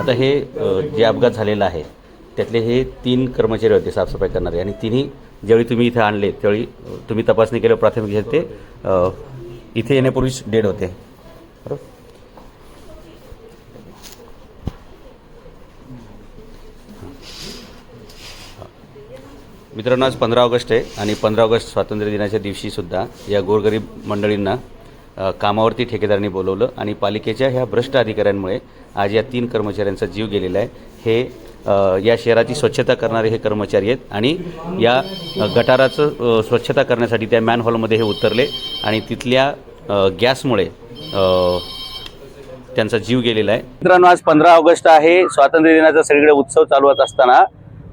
आता हे जे अपघात झालेला आहे त्यातले हे तीन कर्मचारी होते साफसफाई करणारे आणि तिन्ही ज्यावेळी तुम्ही इथे आणले त्यावेळी तुम्ही तपासणी केल्यावर प्राथमिक ते इथे येण्यापूर्वीच डेड होते. बरोबर? मित्रांनो आज पंधरा ऑगस्ट आहे आणि पंधरा ऑगस्ट स्वातंत्र्य दिनाच्या दिवशीसुद्धा या गोरगरीब मंडळींना कामावरती ठेकेदारांनी बोलवलं आणि पालिकेच्या ह्या भ्रष्ट अधिकाऱ्यांमुळे आज या तीन कर्मचाऱ्यांचा जीव गेलेला आहे. हे या शहराची स्वच्छता करणारे हे कर्मचारी आहेत आणि या गटाराचं स्वच्छता करण्यासाठी त्या मॅन हॉलमध्ये हे उतरले आणि तिथल्या गॅसमुळे त्यांचा जीव गेलेला आहे. मित्रांनो आज पंधरा ऑगस्ट आहे. स्वातंत्र्य दिनाचा सगळीकडे उत्सव चालवत असताना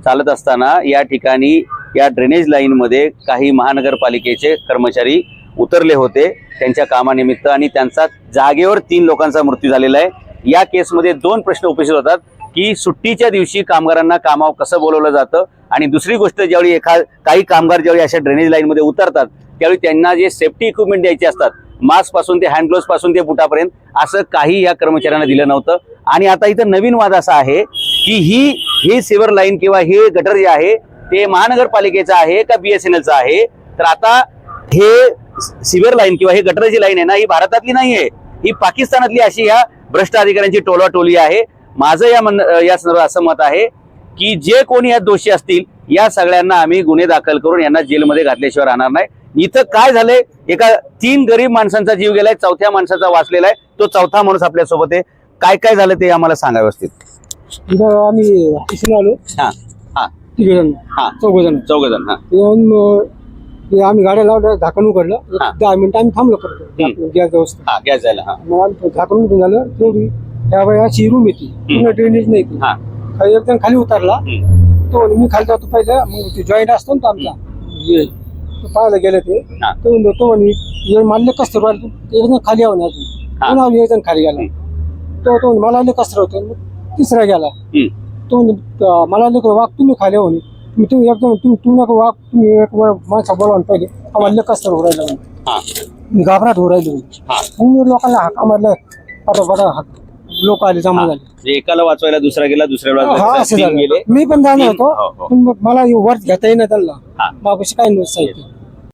चालत असताना या ठिकाणी या ड्रेनेज लाईनमध्ये काही महानगरपालिकेचे कर्मचारी उतरले होते त्यांच्या कामानिमित्त आणि त्यांचा जागेवर तीन लोकांचा मृत्यू झालेला आहे. या केसमध्ये दोन प्रश्न उपस्थित होतात की सुट्टीच्या दिवशी कामगारांना कामावर कसं बोलवलं जातं? आणि दुसरी गोष्ट ज्यावेळी एखा काही कामगार ज्यावेळी अशा ड्रेनेज लाईनमध्ये उतरतात त्यावेळी त्यांना जे सेफ्टी इक्विपमेंट द्यायचे असतात मास्कपासून ते हँडपासून ते बुटापर्यंत असं काही या कर्मचाऱ्यांना दिलं नव्हतं. आणि आता इथं नवीन वाद असा आहे की ही हे सिव्हर लाईन किंवा हे गटर जे आहे ते महानगरपालिकेचं आहे का बीएसएनएलचं आहे? तर आता हे सिव्हर लाईन किंवा हे गटरची लाईन आहे ना ही भारतातली नाही आहे ही पाकिस्तानातली अशी ह्या भ्रष्ट अधिकाऱ्यांची टोला टोली आहे. माझं या मन या संदर्भात असं मत आहे की जे कोणी यात दोषी असतील या सगळ्यांना आम्ही गुन्हे दाखल करून यांना जेलमध्ये घातल्याशिवाय राहणार नाही. इथं काय झालंय? एका तीन गरीब माणसांचा जीव गेलाय चौथ्या माणसाचा वाचलेला आहे. तो चौथा माणूस आपल्यासोबत आहे. काय काय झालं ते आम्हाला सांगा व्यवस्थित. आम्ही आलो. हा हा. हा. चौघ जण चौघ जण हा ते आम्ही गाड्या लावल्या झाकण उघडलं. हा. दहा मिनिटं आम्ही थांबलो करतो. गॅस व्यवस्था हा गॅस झाला हा. मग आम्ही झाकण उघडून झालं तेवढी त्या बाई अशी रूम येते. पूर्ण ड्रेनेज नाही ती हा. खाली एक जण खाली उतरला. हम्म. तो म्हणे, मी खाली जातो पहिलं मग ते जॉईंट असतो ना तो आमचा. हे, तो पाहायला गेले ते. हा. तो म्हणतो तो म्हणे ये मानले कसं राहिलं? ते एक जण खाली यावं अजून. हा. पुन्हा एक जण खाली गेला. तो तो म्हणे, मला लय कसं होतं मग तिसरा गेला. हम्म. तो म्हणे, "त- मला लेकर वाघ तुम्ही खाले म्हणे. मी तुम्ही एकदम तुम्ही तुम्ही नका वाघ तुम्ही एक वेळ माणसा बोलवा पहिले आम्हाला हो राहिलं म्हणे. हा. मी घाबराट. हा. मग मी लोकांना हाका मारलं बरं हाक लोक आले जमा झाले. म्हणजे एकाला वाचवायला दुसरा गेला दुसऱ्याला हा वाचवायला असं तीन झालं. गेले. मी पण जाणार तीन- हो, होतो. हो. पण मग मला हे वर घेता येईना त्यांना. हा. मागशी काय नव्हतं साहित्य